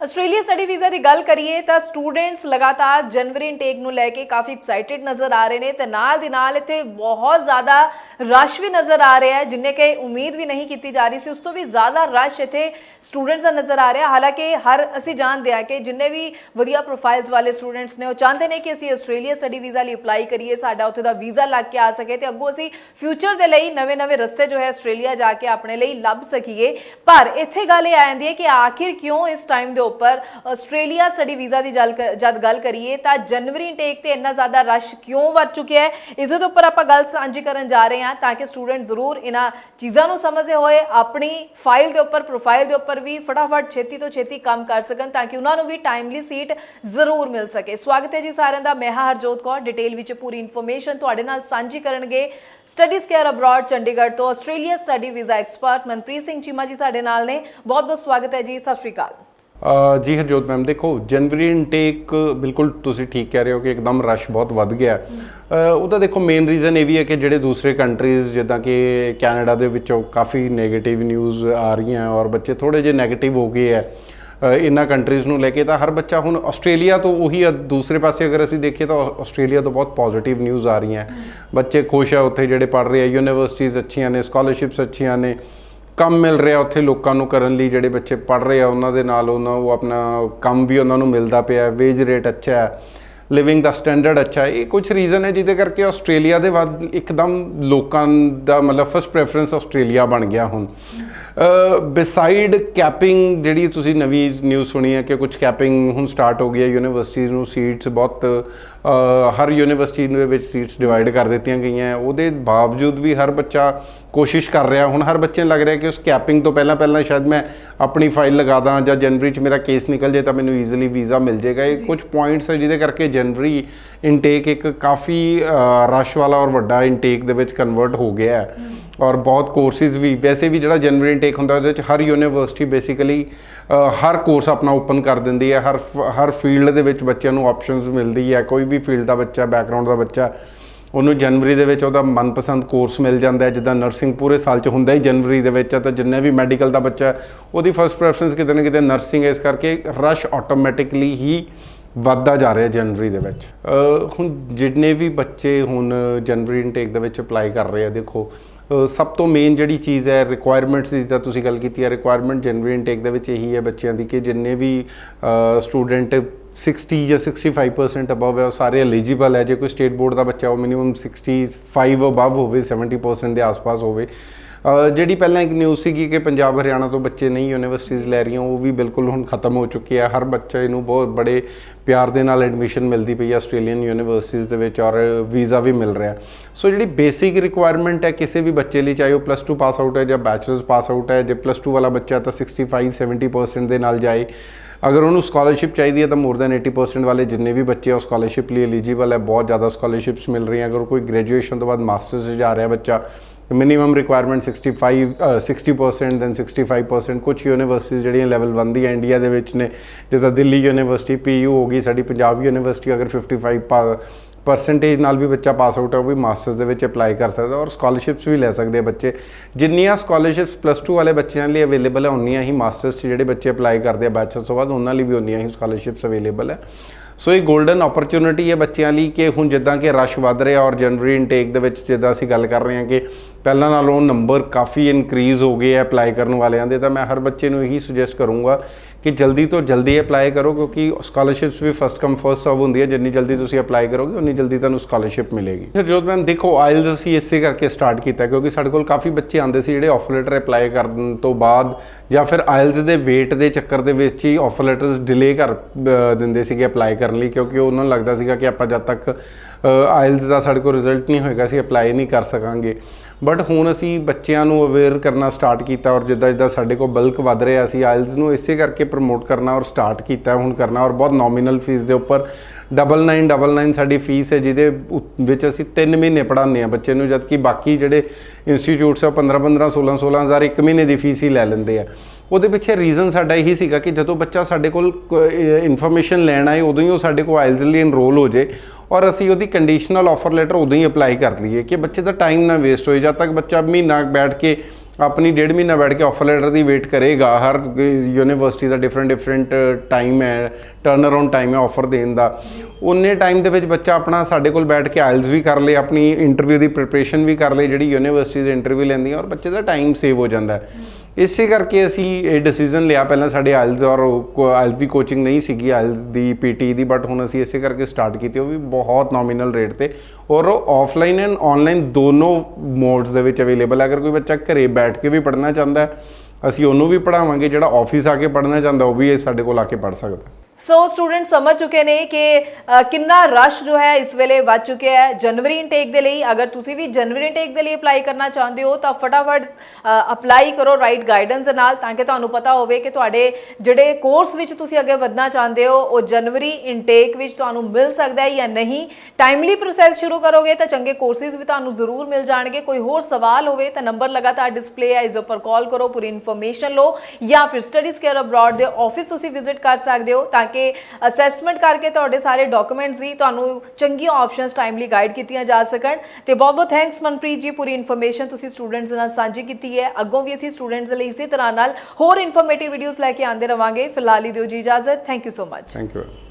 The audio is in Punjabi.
ਆਸਟ੍ਰੇਲੀਆ ਸਟੱਡੀ ਵੀਜ਼ਾ ਦੀ ਗੱਲ ਕਰੀਏ ਤਾਂ ਸਟੂਡੈਂਟਸ ਲਗਾਤਾਰ ਜਨਵਰੀ ਇਨਟੇਕ ਨੂੰ ਲੈ ਕੇ ਕਾਫੀ ਐਕਸਾਈਟਿਡ ਨਜ਼ਰ ਆ ਰਹੇ ਨੇ ਤੇ ਨਾਲ ਦੀ ਨਾਲ ਇੱਥੇ ਬਹੁਤ ਜ਼ਿਆਦਾ ਰਸ਼ ਵੀ ਨਜ਼ਰ ਆ ਰਿਹਾ ਹੈ, ਜਿੰਨੇ ਕਿ ਉਮੀਦ ਵੀ ਨਹੀਂ ਕੀਤੀ ਜਾ ਰਹੀ ਸੀ। ਉਸ ਤੋਂ ਵੀ ਜ਼ਿਆਦਾ ਰਸ਼ ਇੱਥੇ ਸਟੂਡੈਂਟਸ ਦਾ ਨਜ਼ਰ ਆ ਰਿਹਾ। ਹਾਲਾਂਕਿ ਹਰ ਅਸੀਂ ਜਾਣਦੇ ਆ ਕਿ ਜਿੰਨੇ ਵੀ ਵਧੀਆ ਪ੍ਰੋਫਾਈਲਸ ਵਾਲੇ ਸਟੂਡੈਂਟਸ ਨੇ, ਉਹ ਚਾਹੁੰਦੇ ਨੇ ਕਿ ਅਸੀਂ ਆਸਟ੍ਰੇਲੀਆ ਸਟੱਡੀ ਵੀਜ਼ਾ ਲਈ ਅਪਲਾਈ ਕਰੀਏ, ਸਾਡਾ ਉੱਥੇ ਦਾ ਵੀਜ਼ਾ ਲੱਗ ਕੇ ਆ ਸਕੇ ਤੇ ਅੱਗੋਂ ਅਸੀਂ ਫਿਊਚਰ ਦੇ ਲਈ ਨਵੇਂ-ਨਵੇਂ ਰਸਤੇ ਜੋ ਹੈ ਆਸਟ੍ਰੇਲੀਆ ਜਾ ਕੇ ਆਪਣੇ ਲਈ ਲੱਭ ਸਕੀਏ। ਪਰ ਇੱਥੇ ਗੱਲ ਇਹ ਆ ਜਾਂਦੀ ਹੈ ਕਿ ਆਖਿਰ ਕਿਉਂ ਇਸ ਟਾਈਮ ਦੇ ਉੱਪਰ ਆਸਟ੍ਰੇਲੀਆ ਸਟੱਡੀ ਵੀਜ਼ਾ ਦੀ ਜਲ- ਜਦ ਗੱਲ ਕਰੀਏ ਤਾਂ ਜਨਵਰੀ ਇਨਟੇਕ ਤੇ ਇੰਨਾ ਜ਼ਿਆਦਾ ਰਸ਼ ਕਿਉਂ ਵੱਧ ਚੁੱਕਿਆ ਹੈ? ਇਸ ਦੇ ਉੱਪਰ ਆਪਾਂ ਗੱਲ ਸਾਂਝੀ ਕਰਨ ਜਾ ਰਹੇ ਹਾਂ ਤਾਂ ਕਿ ਸਟੂਡੈਂਟ ਜ਼ਰੂਰ ਇਹਨਾਂ ਚੀਜ਼ਾਂ ਨੂੰ ਸਮਝਦੇ ਹੋਏ ਆਪਣੀ ਫਾਈਲ ਦੇ ਉੱਪਰ, ਪ੍ਰੋਫਾਈਲ ਦੇ ਉੱਪਰ ਵੀ ਫਟਾਫਟ ਛੇਤੀ ਤੋਂ ਛੇਤੀ ਕੰਮ ਕਰ ਸਕਣ ਤਾਂ ਕਿ ਉਹਨਾਂ ਨੂੰ ਵੀ ਟਾਈਮਲੀ ਸੀਟ ਜ਼ਰੂਰ ਮਿਲ ਸਕੇ। ਸਵਾਗਤ ਹੈ ਜੀ ਸਾਰਿਆਂ ਦਾ। ਮੈਂ ਹਾਂ ਹਰਜੋਤ ਕੌਰ। ਡਿਟੇਲ ਵਿੱਚ ਪੂਰੀ ਇਨਫੋਰਮੇਸ਼ਨ ਤੁਹਾਡੇ ਨਾਲ ਸਾਂਝੀ ਕਰਨਗੇ ਸਟੱਡੀਜ਼ ਕੇਅਰ ਅਬਰਾਡ ਚੰਡੀਗੜ੍ਹ ਤੋਂ Australia study visa expert Manpreet Singh Cheema ji ਸਾਡੇ ਨਾਲ ਨੇ। ਬਹੁਤ ਬਹੁਤ ਸਵਾਗਤ ਹੈ ਜੀ। ਸਤਿ ਸ਼੍ਰੀ ਅਕਾਲ। ਜੀ ਹਰਜੋਤ ਮੈਮ ਦੇਖੋ ਜਨਵਰੀ ਇਨਟੇਕ ਬਿਲਕੁਲ ਤੁਸੀਂ ਠੀਕ ਕਹਿ ਰਹੇ ਹੋ ਕਿ ਇੱਕਦਮ ਰਸ਼ ਬਹੁਤ ਵੱਧ ਗਿਆ। ਉਹਦਾ ਦੇਖੋ ਮੇਨ ਰੀਜ਼ਨ ਇਹ ਵੀ ਹੈ ਕਿ ਜਿਹੜੇ ਦੂਸਰੇ ਕੰਟਰੀਜ਼ ਜਿੱਦਾਂ ਕਿ ਕੈਨੇਡਾ ਦੇ ਵਿੱਚੋਂ ਕਾਫੀ 네ਗੇਟਿਵ ਨਿਊਜ਼ ਆ ਰਹੀਆਂ ਔਰ ਬੱਚੇ ਥੋੜੇ ਜਿਹੇ 네ਗੇਟਿਵ ਹੋ ਗਏ ਹੈ। ਅ, ਇਹਨਾਂ ਕੰਟਰੀਜ਼ ਨੂੰ ਲੈ ਕੇ ਤਾਂ ਹਰ ਬੱਚਾ ਹੁਣ ਆਸਟ੍ਰੇਲੀਆ ਤੋਂ ਉਹੀ ਦੂਸਰੇ ਪਾਸੇ ਅਗਰ ਅਸੀਂ ਦੇਖੀਏ ਤਾਂ ਆਸ- ਆਸਟ੍ਰੇਲੀਆ ਤੋਂ ਬਹੁਤ ਪੋਜ਼ਿਟਿਵ ਨਿਊਜ਼ ਆ ਰਹੀਆਂ ਬੱਚੇ ਖੁਸ਼ ਆ ਉੱਥੇ ਜਿਹੜੇ ਪੜ੍ਹ ਰਹੇ ਆ ਯੂਨੀਵਰਸਿਟੀਜ਼ ਅੱਛੀਆਂ ਨੇ ਸਕਾਲਰਸ਼ਿਪਸ ਅੱਛੀਆਂ ਨੇ। ਕੰਮ ਮਿਲ ਰਿਹਾ ਉੱਥੇ ਲੋਕਾਂ ਨੂੰ ਕਰਨ ਲਈ, ਜਿਹੜੇ ਬੱਚੇ ਪੜ ਰਹੇ ਆ, ਉਹਨਾਂ ਦੇ ਨਾਲ ਉਹਨਾਂ ਉਹ ਆਪਣਾ ਕੰਮ ਵੀ ਉਹਨਾਂ ਨੂੰ ਮਿਲਦਾ ਪਿਆ ਵੇਜ ਰੇਟ ਅੱਛਾ ਹੈ ਲਿਵਿੰਗ ਦਾ ਸਟੈਂਡਰਡ ਅੱਛਾ ਹੈ। ਇਹ ਕੁਝ ਰੀਜ਼ਨ ਹੈ ਜਿਹਦੇ ਕਰਕੇ ਆਸਟ੍ਰੇਲੀਆ ਦੇ ਵੱਧ, ਇੱਕਦਮ ਲੋਕਾਂ ਦਾ ਮਤਲਬ ਫਸਟ ਪ੍ਰੈਫਰੈਂਸ ਆਸਟ੍ਰੇਲੀਆ ਬਣ ਗਿਆ ਹੁਣ। ਬਿਸਾਈਡ ਕੈਪਿੰਗ ਜਿਹੜੀ ਤੁਸੀਂ ਨਵੀਂ ਨਿਊਜ਼ ਸੁਣੀ ਹੈ ਕਿ ਕੁਝ ਕੈਪਿੰਗ ਹੁਣ ਸਟਾਰਟ ਹੋ ਗਈ ਹੈ ਯੂਨੀਵਰਸਿਟੀਜ਼ ਨੂੰ ਸੀਟਸ ਬਹੁਤ ਹਰ ਯੂਨੀਵਰਸਿਟੀ ਦੇ ਵਿੱਚ ਸੀਟਸ ਡਿਵਾਈਡ ਕਰ ਦਿੱਤੀਆਂ ਗਈਆਂ। ਉਹਦੇ ਬਾਵਜੂਦ ਵੀ ਹਰ ਬੱਚਾ ਕੋਸ਼ਿਸ਼ ਕਰ ਰਿਹਾ ਹੁਣ ਹਰ ਬੱਚੇ ਨੂੰ ਲੱਗ ਰਿਹਾ ਕਿ ਉਸ ਕੈਪਿੰਗ ਤੋਂ ਪਹਿਲਾਂ ਪਹਿਲਾਂ ਸ਼ਾਇਦ ਮੈਂ ਆਪਣੀ ਫਾਈਲ ਲਗਾ ਦਾਂ ਜਾਂ ਜਨਵਰੀ 'ਚ ਮੇਰਾ ਕੇਸ ਨਿਕਲ ਜੇ ਤਾਂ ਮੈਨੂੰ ਈਜ਼ੀਲੀ ਵੀਜ਼ਾ ਮਿਲ ਜਾਏਗਾ। ਇਹ ਕੁਝ ਪੁਆਇੰਟਸ ਹੈ ਜਿਹਦੇ ਕਰਕੇ ਜਨਵਰੀ ਇਨਟੇਕ ਇੱਕ ਕਾਫੀ ਰਸ਼ ਵਾਲਾ ਔਰ ਵੱਡਾ ਇਨਟੇਕ ਦੇ ਵਿੱਚ ਕਨਵਰਟ ਹੋ ਗਿਆ ਹੈ। ਔਰ ਬਹੁਤ ਕੋਰਸਿਸ ਵੀ, ਵੈਸੇ ਵੀ ਜਿਹੜਾ ਜਨਵਰੀ ਟੇਕ ਹੁੰਦਾ ਉਹਦੇ ਵਿੱਚ ਹਰ ਯੂਨੀਵਰਸਿਟੀ ਬੇਸਿਕਲੀ ਹਰ ਕੋਰਸ ਆਪਣਾ ਓਪਨ ਕਰ ਦਿੰਦੀ ਹੈ, ਹਰ ਫ- ਹਰ ਫੀਲਡ ਦੇ ਵਿੱਚ ਬੱਚਿਆਂ ਨੂੰ ਆਪਸ਼ਨਸ ਮਿਲਦੀ ਹੈ, ਕੋਈ ਵੀ ਫੀਲਡ ਦਾ ਬੱਚਾ ਬੈਕਗ੍ਰਾਉਂਡ ਦਾ ਬੱਚਾ, ਉਹਨੂੰ ਜਨਵਰੀ ਦੇ ਵਿੱਚ ਉਹਦਾ ਮਨਪਸੰਦ ਕੋਰਸ ਮਿਲ ਜਾਂਦਾ ਹੈ, ਜਿੱਦਾਂ ਨਰਸਿੰਗ ਪੂਰੇ ਸਾਲ 'ਚ ਹੁੰਦਾ ਹੀ ਜਨਵਰੀ ਦੇ ਵਿੱਚ, ਤਾਂ ਜਿੰਨੇ ਵੀ ਮੈਡੀਕਲ ਦਾ ਬੱਚਾ, ਉਹਦੀ ਫਰਸਟ ਪ੍ਰੈਫਰੈਂਸ ਕਿਤੇ ਨਾ ਕਿਤੇ ਨਰਸਿੰਗ ਹੈ, ਇਸ ਕਰਕੇ ਰਸ਼ ਆਟੋਮੈਟਿਕਲੀ ਹੀ ਵੱਧਦਾ ਜਾ ਰਿਹਾ ਜਨਵਰੀ ਦੇ ਵਿੱਚ। ਹੁਣ ਜਿੰਨੇ ਵੀ ਬੱਚੇ ਹੁਣ ਜਨਵਰੀ ਇਨਟੇਕ ਦੇ ਵਿੱਚ ਅਪਲਾਈ ਕਰ ਰਹੇ ਆ, ਦੇਖੋ ਸਭ ਤੋਂ ਮੇਨ ਜਿਹੜੀ ਚੀਜ਼ ਹੈ ਰਿਕੁਆਇਰਮੈਂਟਸ ਦੀ ਜਿੱਦਾਂ ਤੁਸੀਂ ਗੱਲ ਕੀਤੀ ਹੈ ਰਿਕੁਆਇਰਮੈਂਟ ਜਨਵਰੀ ਇਨਟੇਕ ਦੇ ਵਿੱਚ ਇਹੀ ਹੈ ਬੱਚਿਆਂ ਦੀ ਕਿ ਜਿੰਨੇ ਵੀ ਸਟੂਡੈਂਟ 60 ਜਾਂ 65% ਅਬਵ ਹੈ, ਉਹ ਸਾਰੇ ਐਲੀਜੀਬਲ ਹੈ। ਜੇ ਕੋਈ ਸਟੇਟ ਬੋਰਡ ਦਾ ਬੱਚਾ ਉਹ ਮਿਨੀਮਮ 65 ਅਬਵ ਹੋਵੇ 70% ਦੇ ਆਸ-ਪਾਸ ਹੋਵੇ ਜਿਹੜੀ ਪਹਿਲਾਂ ਇੱਕ ਨਿਊਜ਼ ਸੀਗੀ ਕਿ ਪੰਜਾਬ, ਹਰਿਆਣਾ ਤੋਂ ਬੱਚੇ ਨਹੀਂ ਯੂਨੀਵਰਸਿਟੀਜ਼ ਲੈ ਰਹੀਆਂ, ਉਹ ਵੀ ਬਿਲਕੁਲ ਹੁਣ ਖਤਮ ਹੋ ਚੁੱਕੀ ਹੈ ਹਰ ਬੱਚੇ ਨੂੰ ਬਹੁਤ ਬੜੇ ਪਿਆਰ ਦੇ ਨਾਲ ਐਡਮਿਸ਼ਨ ਮਿਲਦੀ ਪਈ ਹੈ ਆਸਟ੍ਰੇਲੀਅਨ ਯੂਨੀਵਰਸਿਟੀਜ਼ ਦੇ ਵਿੱਚ ਔਰ ਵੀਜ਼ਾ ਵੀ ਮਿਲ ਰਿਹਾ। ਸੋ ਜਿਹੜੀ ਬੇਸਿਕ ਰਿਕੁਆਇਰਮੈਂਟ ਹੈ ਕਿਸੇ ਵੀ ਬੱਚੇ ਲਈ, ਚਾਹੇ ਉਹ ਪਲੱਸ 2 ਪਾਸ ਆਊਟ ਹੈ ਜਾਂ ਬੈਚਲਰਸ ਪਾਸ ਆਊਟ ਹੈ, ਜੇ ਪਲੱਸ 2 ਵਾਲਾ ਬੱਚਾ ਤਾਂ 65 70% ਦੇ ਨਾਲ ਜਾਏ। ਅਗਰ ਉਹਨੂੰ ਸਕਾਲਰਸ਼ਿਪ ਚਾਹੀਦੀ ਹੈ ਤਾਂ ਮੋਰ ਦੈਨ 80% ਵਾਲੇ ਜਿੰਨੇ ਵੀ ਬੱਚੇ ਆ, ਉਹ ਸਕਾਲਰਸ਼ਿਪ ਲਈ ਐਲੀਜੀਬਲ ਹੈ। ਬਹੁਤ ਜ਼ਿਆਦਾ ਸਕਾਲਰਸ਼ਿਪਸ ਮਿਲ ਰਹੀਆਂ। ਅਗਰ ਕੋਈ ਗ੍ਰੈਜੂਏਸ਼ਨ ਤੋਂ ਬਾਅਦ ਮਾਸਟਰਸ 'ਚ ਜਾ ਰਿਹਾ ਬੱਚਾ ਮਿਨੀਮਮ ਰਿਕੁਆਇਰਮੈਂਟ 65 ਅ, 60% ਦੈਨ 65% ਕੁਝ ਯੂਨੀਵਰਸਿਟੀਜ਼ ਜਿਹੜੀਆਂ ਲੈਵਲ 1 ਦੀਆਂ ਇੰਡੀਆ ਦੇ ਵਿੱਚ ਨੇ ਜਿੱਦਾਂ ਦਿੱਲੀ ਯੂਨੀਵਰਸਿਟੀ ਪੀਯੂ ਹੋ ਗਈ ਸਾਡੀ ਪੰਜਾਬ ਯੂਨੀਵਰਸਿਟੀ ਅਗਰ 55 ਪਰਸੈਂਟੇਜ ਨਾਲ ਵੀ ਬੱਚਾ ਪਾਸ ਆਊਟ ਹੈ ਉਹ ਵੀ ਮਾਸਟਰਸ ਦੇ ਵਿੱਚ ਅਪਲਾਈ ਕਰ ਸਕਦਾ ਔਰ ਸਕਾਲਰਸ਼ਿਪਸ ਵੀ ਲੈ ਸਕਦੇ ਆ ਬੱਚੇ। ਜਿੰਨੀਆਂ ਸਕਾਲਰਸ਼ਿਪਸ ਪਲੱਸ 2 ਵਾਲੇ ਬੱਚਿਆਂ ਲਈ ਅਵੇਲੇਬਲ ਹੈ ਉਨੀਆਂ ਹੀ ਮਾਸਟਰਸ 'ਚ ਜਿਹੜੇ ਬੱਚੇ ਅਪਲਾਈ ਕਰਦੇ ਆ ਬੈਚਲਰਸ ਤੋਂ ਬਾਅਦ ਉਹਨਾਂ ਲਈ ਵੀ ਉਨੀਆਂ ਹੀ ਸਕਾਲਰਸ਼ਿਪਸ ਅਵੇਲੇਬਲ ਹੈ। ਸੋ ਇਹ ਗੋਲਡਨ ਓਪਰਚ्युनिटी ਹੈ ਬੱਚਿਆਂ ਲਈ ਕਿ ਹੁਣ ਜਿੱਦਾਂ ਕਿ ਰਸ਼ ਵੱਧ ਰਿਹਾ ਔਰ ਜਨਵਰੀ ਇਨਟੇਕ ਦੇ ਵਿੱਚ ਜਿੱਦਾਂ ਅਸੀਂ ਗੱਲ ਕਰ ਰਹੇ ਹਾਂ ਕਿ ਪਹਿਲਾਂ ਨਾਲੋਂ ਨੰਬਰ ਕਾਫੀ ਇਨਕਰੀਜ਼ ਹੋ ਗਏ ਹੈ ਅਪਲਾਈ ਕਰਨ ਵਾਲਿਆਂ ਦੇ, ਤਾਂ ਮੈਂ ਹਰ ਬੱਚੇ ਨੂੰ ਇਹੀ ਸੁਜੈਸਟ ਕਰੂੰਗਾ ਕਿ ਜਲਦੀ ਤੋਂ ਜਲਦੀ ਅਪਲਾਈ ਕਰੋ ਕਿਉਂਕਿ ਸਕਾਲਰਸ਼ਿਪਸ ਵੀ ਫਸਟ ਕਮ ਫਸਟ ਸਰਵ ਹੁੰਦੀ ਹੈ। ਜਿੰਨੀ ਜਲਦੀ ਤੁਸੀਂ ਅਪਲਾਈ ਕਰੋਗੇ, ਉਨੀ ਜਲਦੀ ਤੁਹਾਨੂੰ ਸਕਾਲਰਸ਼ਿਪ ਮਿਲੇਗੀ। ਫਿਰ ਜੋ ਮੈਮ ਦੇਖੋ ਆਇਲਸ ਅਸੀਂ ਇਸੇ ਕਰਕੇ ਸਟਾਰਟ ਕੀਤਾ ਕਿਉਂਕਿ ਸਾਡੇ ਕੋਲ ਕਾਫੀ ਬੱਚੇ ਆਉਂਦੇ ਸੀ ਜਿਹੜੇ ਆਫਰ ਲੈਟਰ ਅਪਲਾਈ ਕਰਨ ਤੋਂ ਬਾਅਦ ਜਾਂ ਫਿਰ ਆਇਲਸ ਦੇ ਵੇਟ ਦੇ ਚੱਕਰ ਦੇ ਵਿੱਚ ਹੀ ਆਫਰ ਲੈਟਰਸ ਡਿਲੇ ਕਰ ਦਿੰਦੇ ਸੀਗੇ ਅਪਲਾਈ ਕਰਨ ਲਈ, ਕਿਉਂਕਿ ਉਹਨਾਂ ਨੂੰ ਲੱਗਦਾ ਸੀਗਾ ਕਿ ਆਪਾਂ ਜਦ ਤੱਕ ਆਇਲਸ ਦਾ ਸਾਡੇ ਕੋਲ ਰਿਜ਼ਲਟ ਨਹੀਂ ਹੋਏਗਾ, ਅਸੀਂ ਅਪਲਾਈ ਨਹੀਂ ਕਰ ਸਕਾਂਗੇ। ਬਟ ਹੁਣ ਅਸੀਂ ਬੱਚਿਆਂ ਨੂੰ ਅਵੇਅਰ ਕਰਨਾ ਸਟਾਰਟ ਕੀਤਾ ਔਰ ਜਿੱਦਾਂ ਜਿੱਦਾਂ ਸਾਡੇ ਕੋਲ ਬਲਕ ਵੱਧ ਰਿਹਾ ਸੀ ਆਇਲਸ ਨੂੰ ਇਸੇ ਕਰਕੇ ਪ੍ਰਮੋਟ ਕਰਨਾ ਔਰ ਸਟਾਰਟ ਕੀਤਾ ਹੁਣ ਕਰਨਾ ਔਰ ਬਹੁਤ ਨੋਮੀਨਲ ਫੀਸ ਦੇ ਉੱਪਰ 9999 ਸਾਡੀ ਫੀਸ ਹੈ, ਜਿਹਦੇ ਵਿੱਚ ਅਸੀਂ 3 ਮਹੀਨੇ ਪੜ੍ਹਾਉਂਦੇ ਆ ਬੱਚੇ ਨੂੰ, ਜਦਕਿ ਬਾਕੀ ਜਿਹੜੇ ਇੰਸਟੀਚਿਊਟਸ ਆ 15 15 16 16000 ਇੱਕ ਮਹੀਨੇ ਦੀ ਫੀਸ ਹੀ ਲੈ ਲੈਂਦੇ ਆ। ਉਹਦੇ ਪਿੱਛੇ ਰੀਜ਼ਨ ਸਾਡਾ ਇਹੀ ਸੀਗਾ ਕਿ ਜਦੋਂ ਬੱਚਾ ਸਾਡੇ ਕੋਲ ਇਨਫੋਰਮੇਸ਼ਨ ਲੈਣ ਆਏ, ਉਦੋਂ ਹੀ ਉਹ ਸਾਡੇ ਕੋਲ ਆਇਲਸ ਲਈ ਇਨਰੋਲ ਹੋ ਜੇ ਔਰ ਅਸੀਂ ਉਹਦੀ ਕੰਡੀਸ਼ਨਲ ਆਫਰ ਲੈਟਰ ਉਦੋਂ ਹੀ ਅਪਲਾਈ ਕਰ ਲਈਏ ਕਿ ਬੱਚੇ ਦਾ ਟਾਈਮ ਨਾ ਵੇਸਟ ਹੋਏ, ਜਦ ਤੱਕ ਬੱਚਾ ਮਹੀਨਾ ਬੈਠ ਕੇ ਆਪਣੀ ਡੇਢ ਮਹੀਨਾ ਬੈਠ ਕੇ ਆਫਰ ਲੈਟਰ ਦੀ ਵੇਟ ਕਰੇਗਾ, ਹਰ ਯੂਨੀਵਰਸਿਟੀ ਦਾ ਡਿਫਰੈਂਟ ਡਿਫਰੈਂਟ ਟਾਈਮ ਹੈ ਟਰਨ ਅਰਾਊਂਡ ਟਾਈਮ ਹੈ ਆਫਰ ਦੇਣ ਦਾ ਉਨੇ ਟਾਈਮ ਦੇ ਵਿੱਚ ਬੱਚਾ ਆਪਣਾ ਸਾਡੇ ਕੋਲ ਬੈਠ ਕੇ ਆਇਲਸ ਵੀ ਕਰ ਲੇ ਆਪਣੀ ਇੰਟਰਵਿਊ ਦੀ ਪ੍ਰਿਪਰੇਸ਼ਨ ਵੀ ਕਰ ਲੇ ਜਿਹੜੀ ਯੂਨੀਵਰਸਿਟੀ ਯੂਨੀਵਰਸਿਟੀਜ਼ ਇੰਟਰਵਿਊ ਲੈਂਦੀਆਂ ਔਰ ਬੱਚੇ ਦਾ ਟਾਈਮ ਸੇਵ ਹੋ ਜਾਂਦਾ ਹੈ। ਇਸੇ ਕਰਕੇ ਅਸੀਂ ਇਹ ਡਿਸੀਜਨ ਲਿਆ। ਪਹਿਲਾਂ ਸਾਡੇ ਆਇਲਸ ਔਰ ਆਇਲਸ ਦੀ ਕੋਚਿੰਗ ਨਹੀਂ ਸੀਗੀ ਆਇਲਸ ਦੀ ਪੀਟੀ ਦੀ ਬਟ ਹੁਣ ਅਸੀਂ ਇਸੇ ਕਰਕੇ ਸਟਾਰਟ ਕੀਤੀ। ਉਹ ਵੀ ਬਹੁਤ ਨੋਮੀਨਲ ਰੇਟ ਤੇ। ਔਰ ਉਹ ਆਫਲਾਈਨ ਐਂਡ ਆਨਲਾਈਨ ਦੋਨੋਂ ਮੋਡਸ ਦੇ ਵਿੱਚ ਅਵੇਲੇਬਲ ਹੈ। ਅਗਰ ਕੋਈ ਬੱਚਾ ਘਰੇ ਬੈਠ ਕੇ ਵੀ ਪੜ੍ਹਨਾ ਚਾਹੁੰਦਾ ਹੈ, ਅਸੀਂ ਉਹਨੂੰ ਵੀ ਪੜ੍ਹਾਵਾਂਗੇ। ਜਿਹੜਾ ਆਫਿਸ ਆ ਕੇ ਪੜ੍ਹਨਾ ਚਾਹੁੰਦਾ, ਉਹ ਵੀ ਇਹ ਸਾਡੇ ਕੋਲ ਆ ਕੇ ਪੜ੍ਹ ਸਕਦਾ ਸੋ ਸਟੂਡੈਂਟ ਸਮਝ ਚੁੱਕੇ ਨੇ ਕਿ ਕਿੰਨਾ ਰਸ਼ ਜੋ ਹੈ ਇਸ ਵੇਲੇ ਵੱਧ ਚੁੱਕਿਆ ਹੈ। ਜਨਵਰੀ ਇਨਟੇਕ ਦੇ ਲਈ ਅਗਰ ਤੁਸੀਂ ਵੀ ਜਨਵਰੀ ਇਨਟੇਕ ਦੇ ਲਈ ਅਪਲਾਈ ਕਰਨਾ ਚਾਹੁੰਦੇ ਹੋ, ਤਾਂ ਫਟਾਫਟ ਅਪਲਾਈ ਕਰੋ ਰਾਈਟ ਗਾਈਡੈਂਸ ਦੇ ਨਾਲ, ਤਾਂ ਕਿ ਤੁਹਾਨੂੰ ਪਤਾ ਹੋਵੇ ਕਿ ਤੁਹਾਡੇ ਜਿਹੜੇ ਕੋਰਸ ਵਿੱਚ ਤੁਸੀਂ ਅੱਗੇ ਵਧਣਾ ਚਾਹੁੰਦੇ ਹੋ, ਉਹ ਜਨਵਰੀ ਇਨਟੇਕ ਵਿੱਚ ਤੁਹਾਨੂੰ ਮਿਲ ਸਕਦਾ ਹੈ ਜਾਂ ਨਹੀਂ। ਟਾਈਮਲੀ ਪ੍ਰੋਸੈਸ ਸ਼ੁਰੂ ਕਰੋਗੇ, ਤਾਂ ਚੰਗੇ ਕੋਰਸਿਸ ਵੀ ਤੁਹਾਨੂੰ ਜ਼ਰੂਰ ਮਿਲ ਜਾਣਗੇ। ਕੋਈ ਹੋਰ ਸਵਾਲ ਹੋਵੇ, ਤਾਂ ਨੰਬਰ ਲਗਾਤਾਰ ਡਿਸਪਲੇ ਹੈ, ਇਸ ਉੱਪਰ ਕਾਲ ਕਰੋ, ਪੂਰੀ ਇਨਫੋਰਮੇਸ਼ਨ ਲਓ, ਜਾਂ ਫਿਰ ਸਟੱਡੀਜ਼ ਕੇਅਰ ਅਬਰਾਡ ਦੇ ਆਫਿਸ ਤੁਸੀਂ ਵਿਜ਼ਿਟ ਕਰ ਸਕਦੇ ਹੋ, ਤਾਂ ਕਿ ਅਸੈਸਮੈਂਟ ਕਰਕੇ ਤੁਹਾਡੇ ਸਾਰੇ ਡਾਕੂਮੈਂਟਸ ਦੀ ਤੁਹਾਨੂੰ ਚੰਗੀਆਂ ਆਪਸ਼ਨਸ ਟਾਈਮਲੀ ਗਾਈਡ ਕੀਤੀਆਂ ਜਾ ਸਕਣ। ਤੇ ਬਹੁਤ ਬਹੁਤ ਥੈਂਕਸ ਮਨਪ੍ਰੀਤ ਜੀ, ਪੂਰੀ ਇਨਫੋਰਮੇਸ਼ਨ ਤੁਸੀਂ ਸਟੂਡੈਂਟਸ ਨਾਲ ਸਾਂਝੀ ਕੀਤੀ ਹੈ। ਅੱਗੋਂ ਵੀ ਅਸੀਂ ਸਟੂਡੈਂਟਸ ਲਈ ਇਸੇ ਤਰ੍ਹਾਂ ਨਾਲ ਹੋਰ ਇਨਫੋਰਮੇਟਿਵ ਵੀਡੀਓਜ਼ ਲੈ ਕੇ ਆਉਂਦੇ ਰਵਾਂਗੇ। ਫਿਲਹਾਲ ਹੀ ਦਿਓ ਜੀ ਇਜਾਜ਼ਤ। Thank you so much thank you